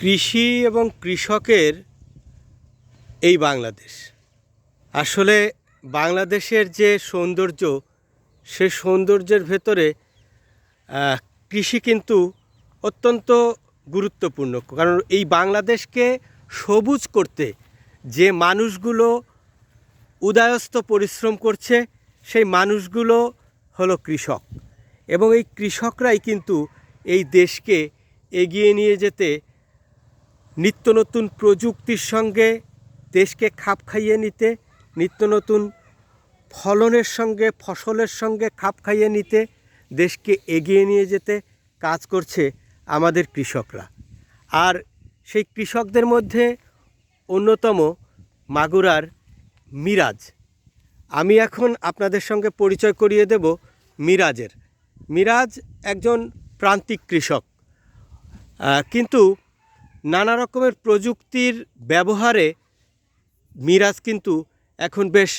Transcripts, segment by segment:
কৃষি এবং কৃষকের এই বাংলাদেশ। আসলে বাংলাদেশের যে সৌন্দর্য, সে সৌন্দর্যের ভেতরে কৃষি কিন্তু অত্যন্ত গুরুত্বপূর্ণ। কারণ এই বাংলাদেশকে সবুজ করতে যে মানুষগুলো উদয়স্ত পরিশ্রম করছে, সেই মানুষগুলো হলো কৃষক। এবং এই কৃষকরাই কিন্তু এই দেশকে এগিয়ে নিয়ে যেতে নিত্য নতুন প্রযুক্তির সঙ্গে দেশকে খাপ খাইয়ে নিতে, নিত্য নতুন ফলনের সঙ্গে, ফসলের সঙ্গে খাপ খাইয়ে নিতে দেশকে এগিয়ে নিয়ে যেতে কাজ করছে আমাদের কৃষকরা। আর সেই কৃষকদের মধ্যে অন্যতম মাগুরার মিরাজ। আমি এখন আপনাদের সঙ্গে পরিচয় করিয়ে দেব মিরাজের। মিরাজ একজন প্রান্তিক কৃষক। কিন্তু নানা রকমের প্রযুক্তির ব্যবহারে মিরাজ কিন্তু এখন বেশ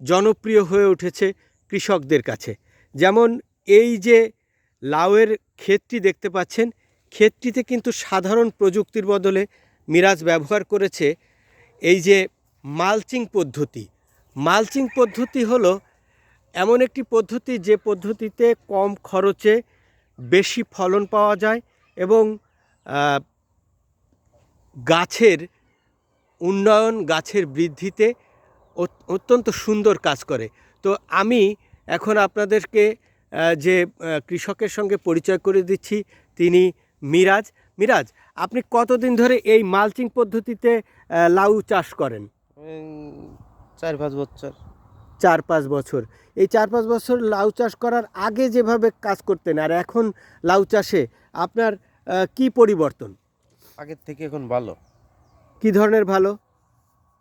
জনপ্রিয় হয়ে উঠেছে কৃষকদের কাছে। যেমন এই যে লাউয়ের ক্ষেতটি দেখতে পাচ্ছেন, ক্ষেতটিতে কিন্তু সাধারণ প্রযুক্তির বদলে মিরাজ ব্যবহার করেছে এই যে মালচিং পদ্ধতি। মালচিং পদ্ধতি হলো এমন একটি পদ্ধতি যে পদ্ধতিতে কম খরচে বেশি ফলন পাওয়া যায় এবং গাছের উন্নয়ন গাছের বৃদ্ধিতে অত্যন্ত সুন্দর কাজ করে। তো আমি এখন আপনাদেরকে যে কৃষকের সঙ্গে পরিচয় করে দিচ্ছি তিনি মিরাজ। মিরাজ আপনি কতদিন ধরে এই মালচিং পদ্ধতিতে লাউ চাষ করেন? চার পাঁচ বছর। চার পাঁচ বছর। এই চার পাঁচ বছর লাউ চাষ করার আগে যেভাবে কাজ করতেন আর এখন লাউ চাষে আপনার কি পরিবর্তন? আগের থেকে এখন ভালো। কি ধরনের ভালো?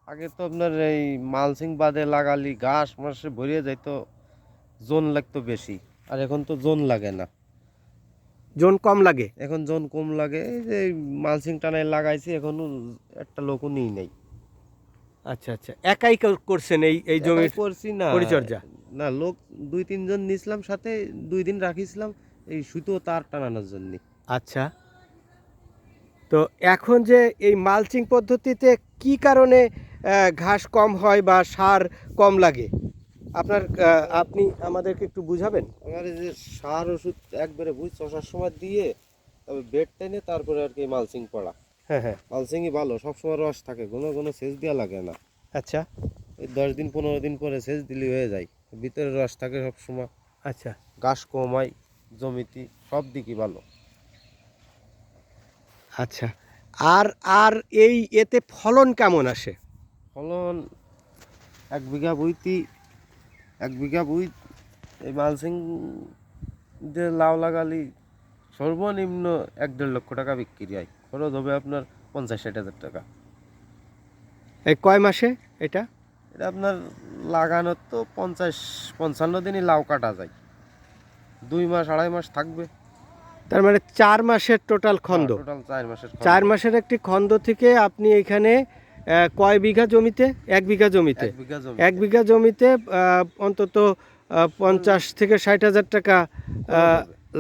আগে তো আপনার এই মালসিং বাদে লাগালি ঘাস মাসে ভরিয়ে যাইতো জোন লাগতো বেশি আর এখন তো জোন লাগে না। জোন কম লাগে? এখন জোন কম লাগে এই যে মালসিং টানায় লাগাইছি এখনও একটা লোকও নিই নাই। আচ্ছা আচ্ছা। একাই করছেন এই এই জমি করছি না। পরিচর্যা? না লোক দুই তিনজন নিছিলাম সাথে দুই দিন রাখিছিলাম এই সুতো তার টানানোর জন্য। আচ্ছা। তো এখন যে এই মালচিং পদ্ধতিতে কি কারণে ঘাস কম হয় বা সার কম লাগে? আপনার আপনি আমাদেরকে একটু বুঝাবেন? আমার এই যে সার ওষুধ একবারে বুঝ চষার সময় দিয়ে তবে বেড টেনে তারপরে আর কি মালসিং পড়া। হ্যাঁ হ্যাঁ। মালসিংই ভালো সবসময় রস থাকে কোনো কোনো সেচ দেওয়া লাগে না। আচ্ছা। এই দশ দিন পনেরো দিন পরে সেচ দিলে হয়ে যায় ভিতরে রস থাকে সবসময়। আচ্ছা। ঘাস কমায় জমিতে সব দিকই ভালো। আচ্ছা। আর আর এই এতে ফলন কেমন আসে? ফলন এক বিঘা বইতি এক বিঘা বই এই মালসিং দিয়ে লাউ লাগালি সর্বনিম্ন এক দেড় লক্ষ টাকা বিক্রি হয়। খরচ হবে আপনার পঞ্চাশ ষাট হাজার টাকা। এই কয় মাসে এটা? এটা আপনার লাগানোর তো পঞ্চাশ পঞ্চান্ন দিনই লাউ কাটা যায়। দুই মাস আড়াই মাস থাকবে। তার মানে চার মাসের টোটাল খন্দ চার মাসের একটি খন্দ থেকে আপনি এখানে কয় বিঘা জমিতে? এক বিঘা জমিতে। এক বিঘা জমিতে। অন্তত পঞ্চাশ থেকে ষাট হাজার টাকা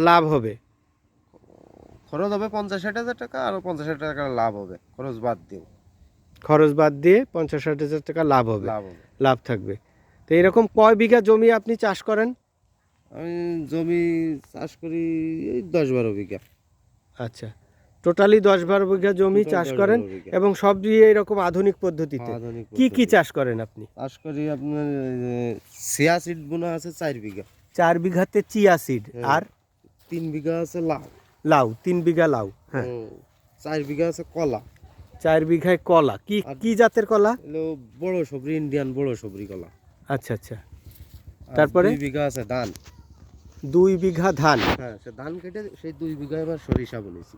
লাভ হবে। খরচ হবে পঞ্চাশ ষাট হাজার টাকা আর পঞ্চাশ ষাট টাকা লাভ হবে। খরচ বাদ দিও খরচ বাদ দিয়ে পঞ্চাশ ষাট হাজার টাকা লাভ হবে। লাভ হবে। লাভ থাকবে। তো এরকম কয় বিঘা জমি আপনি চাষ করেন? আমি জমি চাষ করি এই দশ বারো বিঘা। আচ্ছা টোটালি দশ বারো বিঘা জমি চাষ করেন এবং সব দিয়ে এরকম আধুনিক পদ্ধতিতে আধুনিক কি কি চাষ করেন আপনি? চাষ করি আপনার সিয়া সিড বোনা আছে চার বিঘা। চার বিঘাতে চিয়া সিড হ্যাঁ। আর? তিন বিঘা আছে লাউ। লাউ তিন বিঘা লাউ হ্যাঁ। চার বিঘা আছে কলা। চার বিঘায় কলা কি কি জাতের কলা? বড় সবরি ইন্ডিয়ান বড় সবরি কলা। আচ্ছা আচ্ছা। তারপরে? বিঘা আছে ধান। দুই বিঘা ধান। হ্যাঁ সে ধান কেটে সেই দুই বিঘা এবার সরিষা বলেছি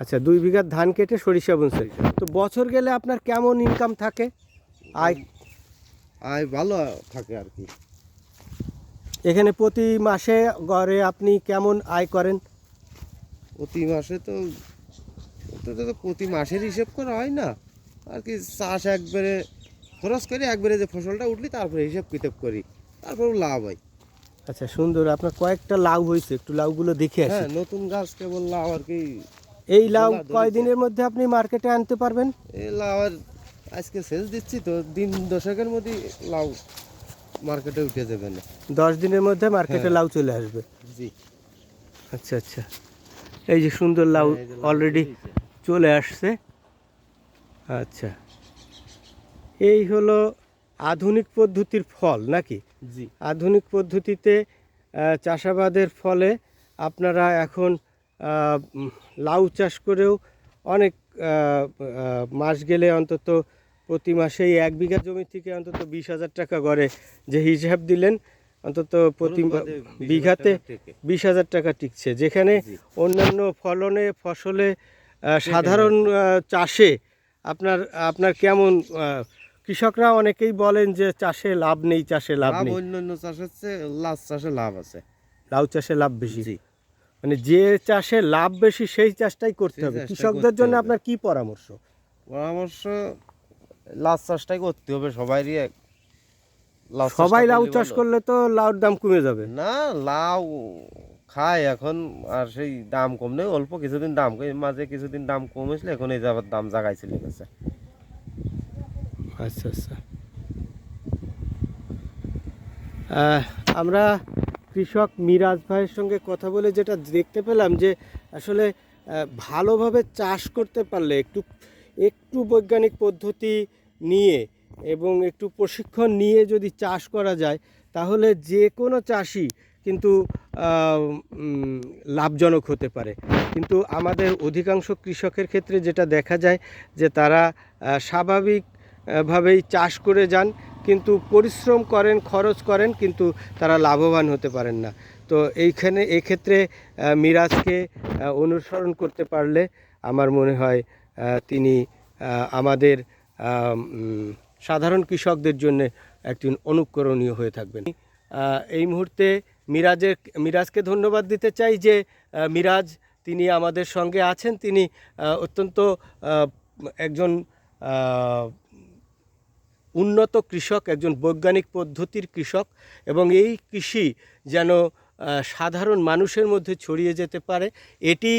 আচ্ছা দুই বিঘা ধান কেটে সরিষা বুনছেন। তো বছর গেলে আপনার কেমন ইনকাম থাকে? আয়। আয় ভালো থাকে আর কি। এখানে প্রতি মাসে গড়ে আপনি কেমন আয় করেন? প্রতি মাসে তো প্রতি মাসের হিসেব করা হয় না। আর কি চাষ একবারে খরচ করে একবারে যে ফসলটা উঠলি তারপরে হিসেব কিতাব করি। তারপর লাভ হয়। আচ্ছা সুন্দর। আপনার কয়েকটা লাউ হয়েছে একটু লাউগুলো দেখে আসি। হ্যাঁ নতুন গাছ কেবল লাউ আর কি এই লাউ। কয়দিনের মধ্যে আপনি মার্কেটে আনতে পারবেন? এই লাউ আর আজকে সেল দিচ্ছি তো দিন দশকের মধ্যে লাউ মার্কেটে উঠে যাবে না। দশ দিনের মধ্যে মার্কেটে হ্যাঁ। লাউ চলে আসবে? জি। আচ্ছা আচ্ছা। এই যে সুন্দর লাউ অলরেডি চলে আসছে। আচ্ছা। এই হলো আধুনিক পদ্ধতির ফল নাকি? আধুনিক পদ্ধতিতে চাষাবাদের ফলে আপনারা এখন লাউ চাষ করেও অনেক মাস গেলে অন্তত প্রতি মাসেই এক বিঘা জমি থেকে অন্তত বিশ হাজার টাকা গড়ে যে হিসাব দিলেন অন্তত প্রতি খরচ বাদে 20,000 বিঘাতে বিশ হাজার টাকা টিকছে। যেখানে অন্যান্য ফলনে ফসলে সাধারণ চাষে আপনার আপনার কেমন কৃষকরা অনেকেই বলেন যে চাষে লাভ নেই চাষে লাভ নেই। অন্যান্য চাষের চেয়ে লাভ চাষে লাভ আছে। লাউ চাষে লাভ বেশি। মানে যে চাষে লাভ বেশি সেই চাষটাই করতে হবে। কৃষকদের জন্য আপনার কি পরামর্শ? পরামর্শ লাভ চাষটাই করতে হবে। সবারই এক সবাই লাউ চাষ করলে তো লাউর দাম কমে যাবে। না লাউ খায় এখন আর সেই দাম কম নেই। অল্প কিছুদিন দাম কম মাঝে কিছুদিন দাম কমেছিল এখন এই যাবার দাম জাগায় চলে গেছে আচ্ছা আচ্ছা। আমরা কৃষক মিরাজ ভাইয়ের সঙ্গে কথা বলে যেটা দেখতে পেলাম যে আসলে ভালোভাবে চাষ করতে পারলে একটু একটু বৈজ্ঞানিক পদ্ধতি নিয়ে এবং একটু প্রশিক্ষণ নিয়ে যদি চাষ করা যায়, তাহলে যে কোনো চাষি কিন্তু লাভজনক হতে পারে। কিন্তু আমাদের অধিকাংশ কৃষকের ক্ষেত্রে যেটা দেখা যায় যে তারা স্বাভাবিক ভাবেই চাষ করে যান, কিন্তু পরিশ্রম করেন, খরচ করেন, কিন্তু তারা লাভবান হতে পারেন না। তো এইখানে, এক্ষেত্রে মিরাজকে অনুসরণ করতে পারলে আমার মনে হয় তিনি আমাদের সাধারণ কৃষকদের জন্য একটি অনুকরণীয় হয়ে থাকবেন। এই মুহূর্তে মিরাজের, মিরাজকে ধন্যবাদ দিতে চাই যে মিরাজ, তিনি আমাদের সঙ্গে আছেন। তিনি অত্যন্ত একজন উন্নত কৃষক, একজন বৈজ্ঞানিক পদ্ধতির কৃষক এবং এই কৃষি যেন সাধারণ মানুষের মধ্যে ছড়িয়ে যেতে পারে, এটি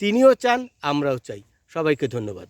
তিনিও চান, আমরাও চাই। সবাইকে ধন্যবাদ।